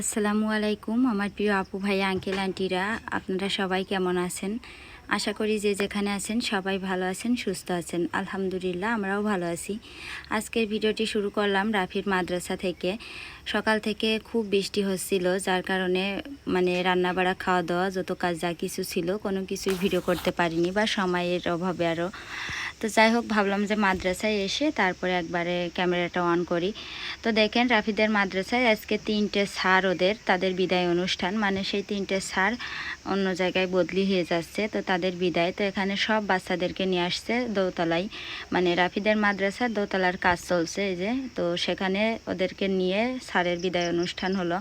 আসসালামু আলাইকুম, আমার প্রিয় আপু ভাই, আঙ্কেল, আন্টিরা, আপনারা সবাই কেমন আছেন? আশা করি যে যেখানে আছেন সবাই ভালো আছেন, সুস্থ আছেন। আলহামদুলিল্লাহ, আমরাও ভালো আছি। আজকের ভিডিওটি শুরু করলাম রাফির মাদ্রাসা থেকে। সকাল থেকে খুব বৃষ্টি হচ্ছিল, যার কারণে মানে রান্না বাড়া খাওয়া দাওয়া যত কাজ, যা কিছু ছিল, কোনো কিছুই ভিডিও করতে পারিনি বা সময়ের অভাবে আরও তো যাই হোক, ভাবলাম যে মাদ্রাসায় এসে তারপরে একবারে ক্যামেরাটা অন করি। তো দেখেন, রাফিদের মাদ্রাসায় আজকে তিনটে স্যার ওদের, তাদের বিদায় অনুষ্ঠান। মানে সেই তিনটে স্যার অন্য জায়গায় বদলি হয়ে যাচ্ছে, তো তাদের বিদায়। তো এখানে সব বাচ্চাদেরকে নিয়ে আসছে দোতলায়। মানে রাফিদের মাদ্রাসা, দোতলার কাজ চলছে এই যে। তো সেখানে ওদেরকে নিয়ে স্যারের বিদায় অনুষ্ঠান হলো।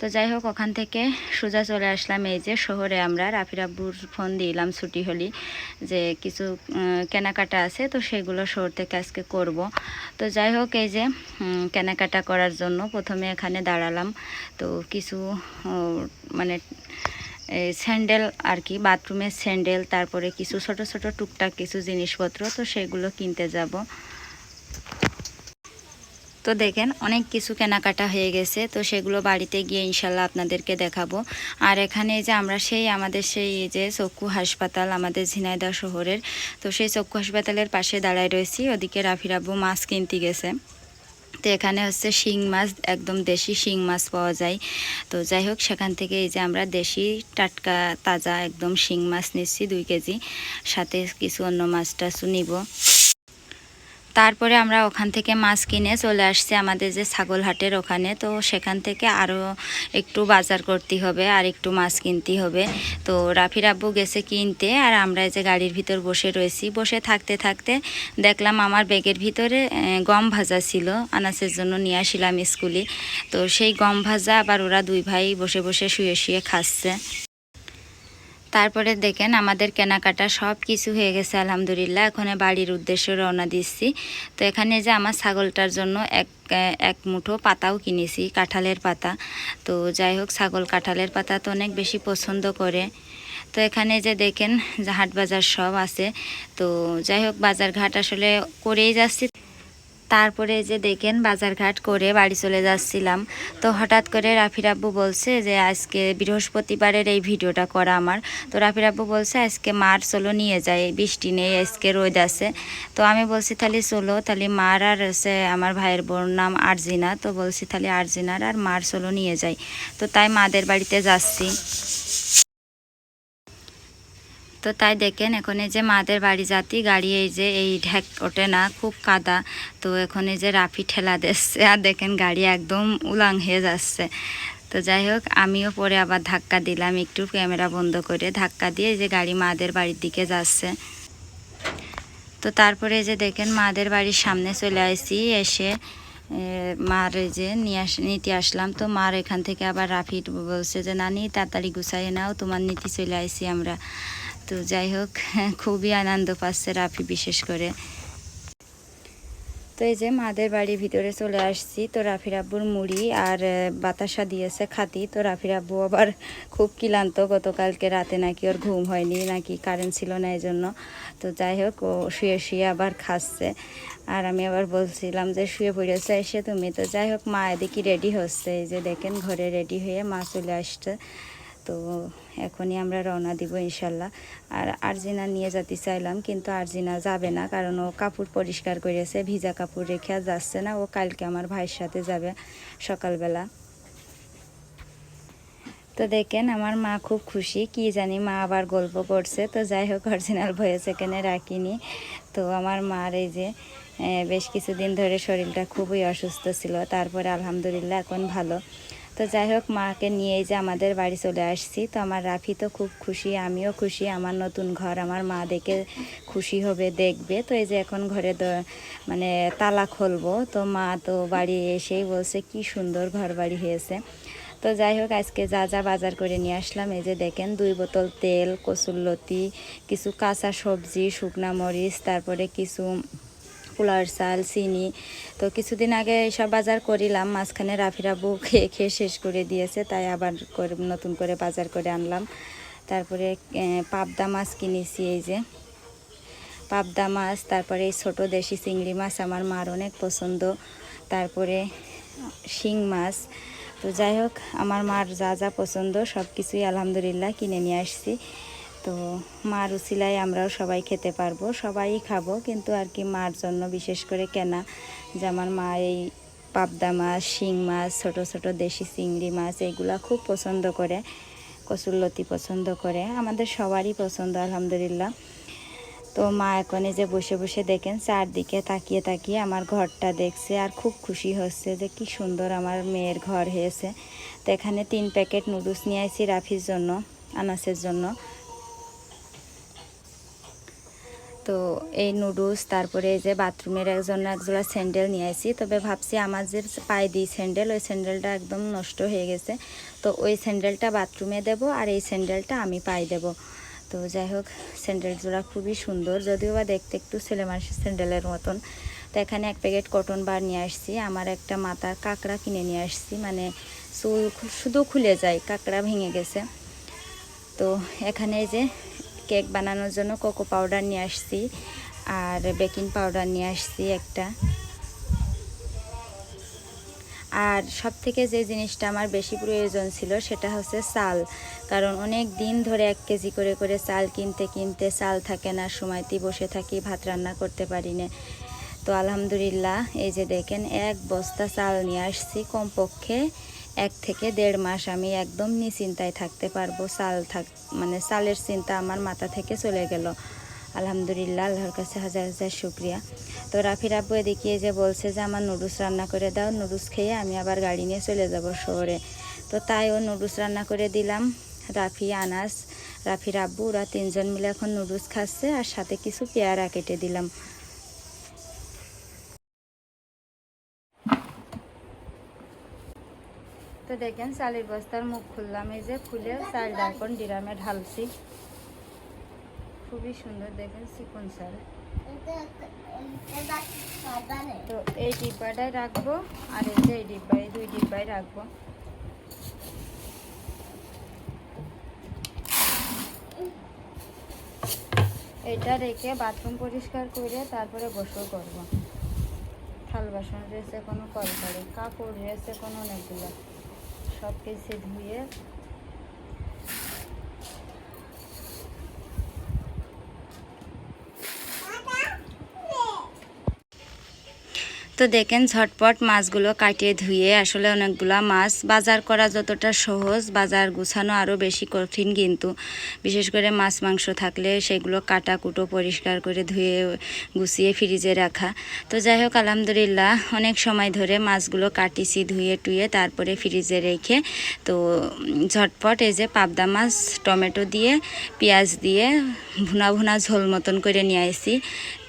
তো যাই হোক, ওখান থেকে সোজা চলে আসলাম। এই যে শহরে আমরা রাফির আব্বুর ফোন দিলাম ছুটি হলি, যে কিছু কেনাকাটা আছে, তো সেগুলো শহর থেকে আজকে করব। তো যাই হোক, এই যে কেনাকাটা করার জন্য প্রথমে এখানে দাঁড়ালাম। তো কিছু মানে স্যান্ডেল আর কি, বাথরুমের স্যান্ডেল, তারপরে কিছু ছোট ছোট টুকটাক কিছু জিনিসপত্র, তো সেগুলো কিনতে যাব। তো দেখেন, অনেক কিছু কেনাকাটা হয়ে গেছে, তো সেগুলো বাড়িতে গিয়ে ইনশাল্লাহ আপনাদেরকে দেখাবো। আর এখানে যে আমরা সেই, আমাদের সেই যে চক্ষু হাসপাতাল, আমাদের ঝিনাইদহ শহরের, তো সেই চক্ষু হাসপাতালের পাশে দাঁড়ায় রয়েছি। ওদিকে রাফির আব্বু মাছ কিনতে গেছে। তো এখানে হচ্ছে শিং মাছ, একদম দেশি শিং মাছ পাওয়া যায়। তো যাই হোক, সেখান থেকে এই যে আমরা দেশি টাটকা, তাজা একদম শিং মাছ নিচ্ছি, দুই কেজি। সাথে কিছু অন্য মাছ টাছও নিব। তারপরে আমরা ওখান থেকে মাছ কিনে চলে আসছি আমাদের যে ছাগলহাটের ওখানে। তো সেখান থেকে আরও একটু বাজার করতে হবে আর একটু মাছ কিনতে হবে। তো রাফির আব্বু গেছে কিনতে আর আমরা যে গাড়ির ভিতর বসে রয়েছি। বসে থাকতে থাকতে দেখলাম আমার ব্যাগের ভিতরে গম ভাজা ছিল। আনাসের জন্য নিয়ে আসিলাম স্কুলে। তো সেই গম ভাজা আবার ওরা দুই ভাই বসে বসে শুয়ে শুয়ে খাচ্ছে। তারপরে দেখেন আমাদের কেনাকাটা সব কিছু হয়ে গেছে, আলহামদুলিল্লাহ। এখানে বাড়ির উদ্দেশ্যে রওনা দিচ্ছি। তো এখানে যে আমার ছাগলটার জন্য এক এক মুঠো পাতাও কিনেছি, কাঁঠালের পাতা। তো যাই হোক, ছাগল কাঁঠালের পাতা তো অনেক বেশি পছন্দ করে। তো এখানে যে দেখেন হাট বাজার সব আছে। তো যাই হোক বাজার ঘাট আসলে করেই যাচ্ছি। তারপরে যে দেখেন বাজারঘাট করে বাড়ি চলে যাচ্ছিলাম। তো হঠাৎ করে রাফির আব্বু বলছে যে, আজকে বৃহস্পতিবারের এই ভিডিওটা করা আমার। তো রাফির আব্বু বলছে, আজকে মার চলো নিয়ে যায় বৃষ্টি নেই, আজকে রোদ আছে। তো আমি বলছি, তাহলে চলো, তাহলে মার আর হচ্ছে আমার ভাইয়ের বোর নাম আরজিনা। তো বলছি, তাহলে আরজিনার আর মার চলো নিয়ে যাই। তো তাই মাদের বাড়িতে যাচ্ছি। তো তাই দেখেন এখন এই যে মাদের বাড়ি যাতি গাড়ি এই যে এই ঢেক ওঠে না, খুব কাদা। তো এখন এই যে রাফি ঠেলা দিচ্ছে, আর দেখেন গাড়ি একদম উলাং হয়ে যাচ্ছে। তো যাই হোক, আমিও পরে আবার ধাক্কা দিলাম, একটু ক্যামেরা বন্ধ করে ধাক্কা দিয়ে যে গাড়ি মাদের বাড়ির দিকে যাচ্ছে। তো তারপরে যে দেখেন মাদের বাড়ির সামনে চলে আসি এসে মার যে নিয়ে আস, নিতে আসলাম। তো মার এখান থেকে আবার রাফি বলছে যে, নানি, তাড়াতাড়ি গুছাই নাও, তোমার নিতে চলে আসি আমরা। তো যাই হোক, খুবই আনন্দ পাচ্ছে রাফি বিশেষ করে। তো এই যে মাদের বাড়ির ভিতরে চলে আসছি, তো রাফির আব্বুর মুড়ি আর বাতাসা দিয়েছে খাতি। তো রাফির আব্বু আবার খুব ক্লান্ত, গতকালকে রাতে নাকি ওর ঘুম হয়নি, নাকি কারেন্ট ছিল না এই জন্য তো যাই হোক, ও শুয়ে শুয়ে আবার খাচ্ছে। আর আমি আবার বলছিলাম যে, শুয়ে পড়েছে এসে তুমি? তো যাই হোক, মা এদিকে রেডি হচ্ছে। এই যে দেখেন, ঘরে রেডি হয়ে মা চলে আসছে। তো এখনই আমরা রওনা দিব ইনশাল্লাহ। আর আরজিনা নিয়ে যেতে চাইলাম, কিন্তু আরজিনা যাবে না, কারণ ও কাপড় পরিষ্কার করেছে, ভিজা কাপড় রেখে যাচ্ছে না। ও কালকে আমার ভাইয়ের সাথে যাবে সকালবেলা। তো দেখেন, আমার মা খুব খুশি, কি জানি মা আবার গল্প করছে। তো যাই হোক, অরিজিনাল ভয়েস এখানে রাখিনি। তো আমার মার এই যে বেশ কিছুদিন ধরে শরীরটা খুবই অসুস্থ ছিল, তারপরে আলহামদুলিল্লাহ এখন ভালো। তো যাই হোক, মাকে নিয়ে যে আমাদের বাড়ি চলে আসছি। তো আমার রাফি তো খুব খুশি, আমিও খুশি। আমার নতুন ঘর, আমার মা দেখে খুশি হবে, দেখবে। তো এই যে এখন ঘরে মানে তালা খুলবো। তো মা তো বাড়ি এসেই বলছে, কি সুন্দর ঘর বাড়ি হয়েছে। তো যাই হোক, আজকে যা যা বাজার করে নিয়ে আসলাম। এই যে দেখেন, দুই বোতল তেল কসুরলতি কিছু কাঁচা সবজি, শুকনা মরিচ, তারপরে কিছু পোলার চাল, চিনি। তো কিছুদিন আগে এইসব বাজার করিলাম, মাঝখানে রাফিরাবু খেয়ে খেয়ে শেষ করে দিয়েছে, তাই আবার নতুন করে বাজার করে আনলাম। তারপরে পাবদা মাছ কিনেছি এই যে। পাবদা মাছ, তারপরে এই ছোটো দেশি চিংড়ি মাছ আমার মার অনেক পছন্দ। তারপরে, শিং মাছ। তো যাই হোক, আমার মার যা যা পছন্দ সব কিছুই আলহামদুলিল্লাহ কিনে নিয়ে আসছি। তো মার উসিলায় আমরাও সবাই খেতে পারব, সবাই খাব, কিন্তু আর কি মার জন্য বিশেষ করে কেনা। যে আমার মা এই পাবদা মাছ, শিং মাছ, ছোট ছোট দেশি চিংড়ি মাছ, এগুলা খুব পছন্দ করে কচুরলতি পছন্দ করে, আমাদের সবারই পছন্দ, আলহামদুলিল্লাহ। তো মা এখন যে বসে বসে দেখেন, চারদিকে তাকিয়ে তাকিয়ে আমার ঘরটা দেখছে আর খুব খুশি হচ্ছে যে কি সুন্দর আমার মেয়ের ঘর হয়েছে। তো এখানে তিন প্যাকেট নুডলস নিয়ে আসি রাফির জন্য, আনাসের জন্য। তো এই নুডলস তারপরে এই যে বাথরুমের একজন একজোড়া স্যান্ডেল নিয়ে আসি তবে ভাবছি আমার যে পায়ে দিই স্যান্ডেল, ওই স্যান্ডেলটা একদম নষ্ট হয়ে গেছে। তো ওই স্যান্ডেলটা বাথরুমে দেব আর এই স্যান্ডেলটা আমি পায়ে দেব। তো যাই হোক স্যান্ডেল জোড়া খুবই সুন্দর, যদিও বা দেখতে একটু ছেলে মানুষের স্যান্ডেলের মতন। তো এখানে এক প্যাকেট কটন বার নিয়ে আসছি, আমার একটা মাথার কাঁকড়া কিনে নিয়ে আসছি মানে চুল শুধু খুলে যায়, কাঁকড়া ভেঙে গেছে। তো এখানে এই যে কেক বানানোর জন্য কোকো পাউডার নিয়ে আসছি আর বেকিং পাউডার নিয়ে আসছি একটা। আর সব থেকে যে জিনিসটা আমার বেশি প্রয়োজন ছিল সেটা হচ্ছে চাল। কারণ অনেক দিন ধরে এক কেজি করে করে চাল কিনতে কিনতে চাল থাকে না সময়তেই বসে থাকি, ভাত রান্না করতে পারি না। তো আলহামদুলিল্লাহ, এই যে দেখেন এক বস্তা চাল নিয়ে আসছি কমপক্ষে এক থেকে দেড় মাস আমি একদম নিশ্চিন্তায় থাকতে পারব। সাল থাক মানে চালের চিন্তা আমার মাথা থেকে চলে গেল। আলহামদুলিল্লাহ, আল্লাহর কাছে হাজার হাজার শুক্রিয়া। তো রাফির আব্বু এদিকে যে বলছে যে, আমার নুডলস রান্না করে দাও, নুডলস খেয়ে আমি আবার গাড়ি নিয়ে চলে যাব শহরে। তো তাই ও নুডলস রান্না করে দিলাম। রাফি, আনাস, রাফির আব্বু, ওরা তিনজন মিলে এখন নুডলস খাচ্ছে আর সাথে কিছু পেয়ারা কেটে দিলাম। দেখেন চালের বস্তার মুখ খুললাম, এই যে খুলে চালটা এখন ডিরামে ঢালছি। খুবই সুন্দর দেখেন চিকন চাল। তো এই ডিব্বাটায় রাখব, আর এই যে এই ডিব্বায় দুই ডিব্বায় রাখব। এটা রেখে বাথরুম পরিষ্কার করে তারপরে গোসল করব। থাল বাসন রয়েছে কোনো কল করে কাপড় রয়েছে কোনো, অনেকগুলো। সব কিছু ধুয়ে তো দেখেন ঝটপট মাছগুলো কাটিয়ে ধুয়ে আসলে অনেকগুলা মাছ। বাজার করা যতটা সহজ, বাজার গুছানো আরও বেশি কঠিন কিন্তু। বিশেষ করে মাছ, মাংস থাকলে সেগুলো কাটা কুটো পরিষ্কার করে ধুয়ে, গুছিয়ে ফ্রিজে রাখা। তো যাই হোক, আলহামদুলিল্লাহ অনেক সময় ধরে মাছগুলো কাটিছি, ধুয়ে টুয়ে তারপরে ফ্রিজে রেখে। তো ঝটপট এই যে পাবদা মাছ, টমেটো দিয়ে, পেঁয়াজ দিয়ে, ভুনা ভুনা ঝোল মতন করে নিয়ে আসি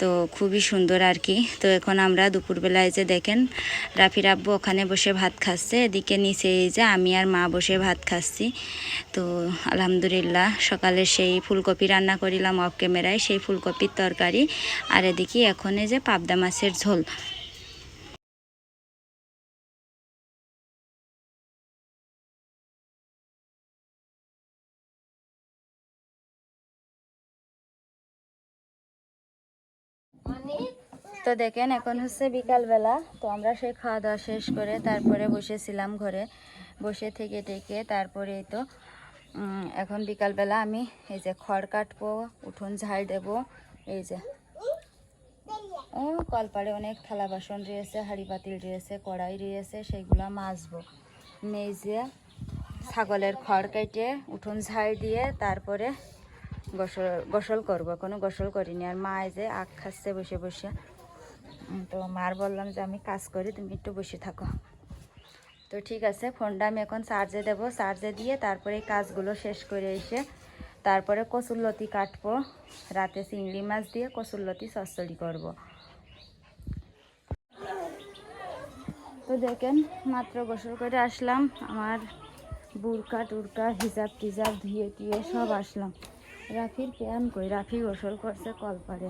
তো খুবই সুন্দর আর কি। তো এখন আমরা দুপুরবেলায় যে দেখেন, রাফির আব্বু ওখানে বসে ভাত খাচ্ছে, এদিকে নিচে এই যে আমি আর মা বসে ভাত খাচ্ছি। তো আলহামদুলিল্লাহ, সকালে সেই ফুলকপি রান্না করিলাম অফ ক্যামেরায় সেই ফুলকপির তরকারি। আর এদিকে এখন এই যে পাবদা মাছের ঝোল। তো দেখেন, এখন হচ্ছে বিকালবেলা, তো আমরা সেই খাওয়া দাওয়া শেষ করে তারপরে বসেছিলাম ঘরে। বসে থেকে টেকে তারপরে তো এখন বিকালবেলা আমি এই যে খড় কাটবো, উঠোন ঝাড় দেব, এই যে। ও, কলপাড়ে অনেক থালা বাসন রয়েছে, হাঁড়ি পাতিল রয়েছে, কড়াই রয়েছে সেইগুলো মাজবো। মেজে ছাগলের খড় কেটে উঠোন ঝাড় দিয়ে তারপরে গোসল গোসল করব। কোনো গোসল করিনি। আর মা যে আখ খাচ্ছে বসে বসে। তো মার বললাম যে আমি কাজ করি, তুমি একটু বসে থাকো। তো ঠিক আছে, ফোনটা আমি এখন চার্জে দেবো। চার্জে দিয়ে তারপরে কাজগুলো শেষ করে এসে তারপরে কচুরলতি কাটবো। রাতে চিংড়ি মাছ দিয়ে কচুরলতি চচ্চড়ি করব। তো দেখেন, মাত্র গোসল করে আসলাম। আমার বুরকা টুরকা, হিজাব টিজাব ধুয়ে টুয়ে সব আসলাম। রাফির প্যান কই? রাফি গোসল করছে কলপারে।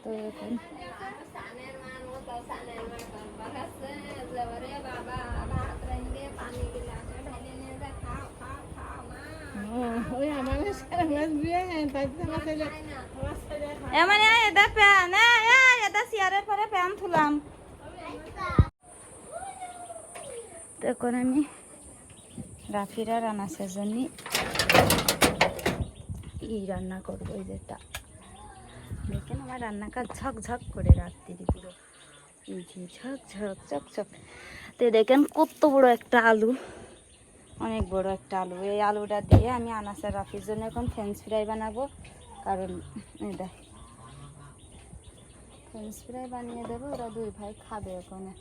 এখন এ মানে এটা চেয়ারের থুলাম আমি রাফিরা রানাসের জন্য ই রান্না করব, এই যেটা দেখেন আমার রান্নাটা ঝকঝক করে রাত্রি পুরো। এই যে ঝক ঝক ঝক ঝক তো দেখেন কত বড় একটা আলু। অনেক বড় একটা আলু। এই আলুটা দিয়ে আমি আনাসার রাফির জন্য এখন ফ্রেঞ্চ ফ্রাই বানাবো। কারণ এটা ফ্রেঞ্চ ফ্রাই বানিয়ে দেবো, ওরা দুই ভাই খাবে ওখানে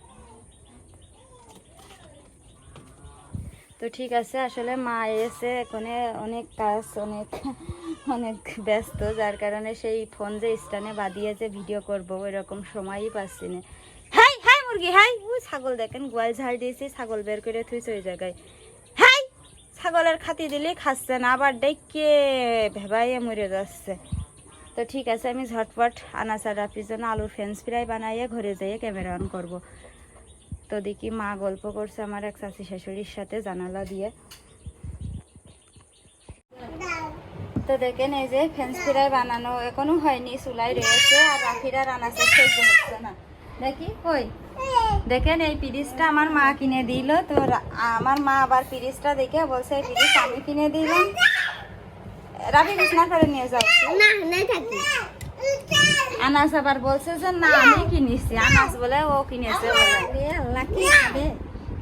তো ঠিক আছে, আসলে মা এসে এখানে অনেক কাজ, অনেক অনেক ব্যস্ত, যার কারণে সেই ফোন যে স্ট্যান্ডে বাদিয়ে যে ভিডিও করব ওই রকম সময়ই পাচ্ছি না। হাই হাই মুরগি, হাই। ও ছাগল দেখেন, গোয়াল ঝাড় দিয়েছি, ছাগল বের করে থুইছে ওই জায়গায়। হাই, ছাগলের খাতি দিলে খাচ্ছে না, আবার ডেকে ভেবাইয়ে মরে যাচ্ছে। তো ঠিক আছে, আমি ঝটপট আনাচার রাফির জন্য আলুর ফ্রেঞ্চ ফ্রাই বানাইয়ে ঘরে যেয়ে ক্যামেরা অন করব। তো দেখি মা গল্প করছে আমার এক চাচি শাশুড়ির সাথে জানালা দিয়ে। তো দেখেন এই যে ফ্রেঞ্চ ফ্রাই বানানো এখনও হয়নি চুলাই রয়েছে আর রাফিরা রান্নাতে সহ্য হচ্ছে না। দেখি কই? দেখেন এই পিরিসটা আমার মা কিনে দিল তো আমার মা আবার পিরিসটা দেখে বলছে এই পিরিস আমি কিনে দিলাম। রাফি বিছনা করে নিয়ে যাও। না থাকি আনাস আবার বলছে যে না আমি কিনেছি। আনাস বলে ও কিনেছে। আল্লাহ কি খাবে?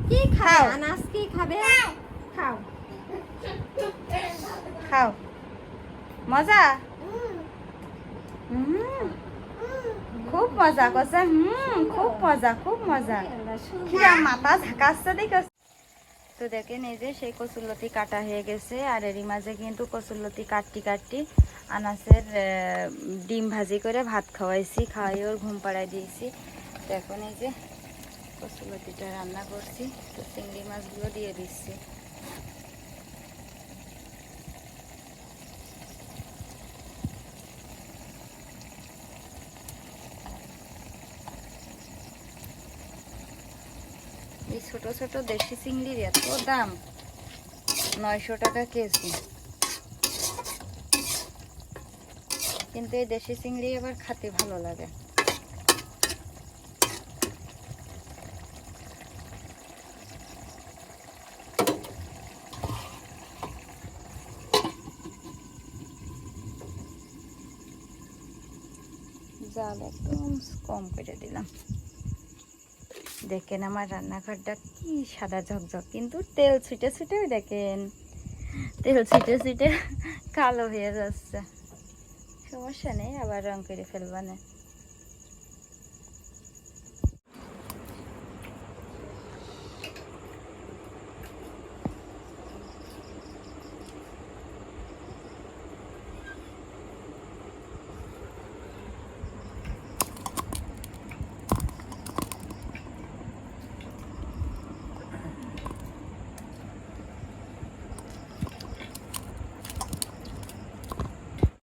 কি খাও। আনাস কি খাবে? খাও খাও। মজা? খুব মজা করছে হুম, খুব মজা খুব মজা। মাথা ঝাঁকাচ্ছে দেখো তো দেখেন এই যে সেই কচুরলতি কাটা হয়ে গেছে, আর এরই মাঝে কিন্তু কচুরলতি কাটটি কাটটি আনাসের ডিম ভাজি করে ভাত খাওয়াইছি, খাওয়াই ওর ঘুম পাড়াই দিয়েছি। তো এখন এই যে কচুরলতিটা রান্না করছি, তো চিংড়ি মাছগুলো দিয়ে দিচ্ছি। ছোট ছোট দেশি চিংড়ির এত দাম? নয়শো টাকা কেজি। কিন্তু এই দেশি চিংড়ি আবার খেতে ভালো লাগে। জাল একদম কম করে দিলাম। দেখেন আমার রান্নাঘরটা কি সাদা ঝকঝক, কিন্তু তেল ছিটে ছিটে দেখেন, তেল ছিটে ছিটে কালো হয়ে যাচ্ছে। সমস্যা নেই, আবার রং করে ফেলবানে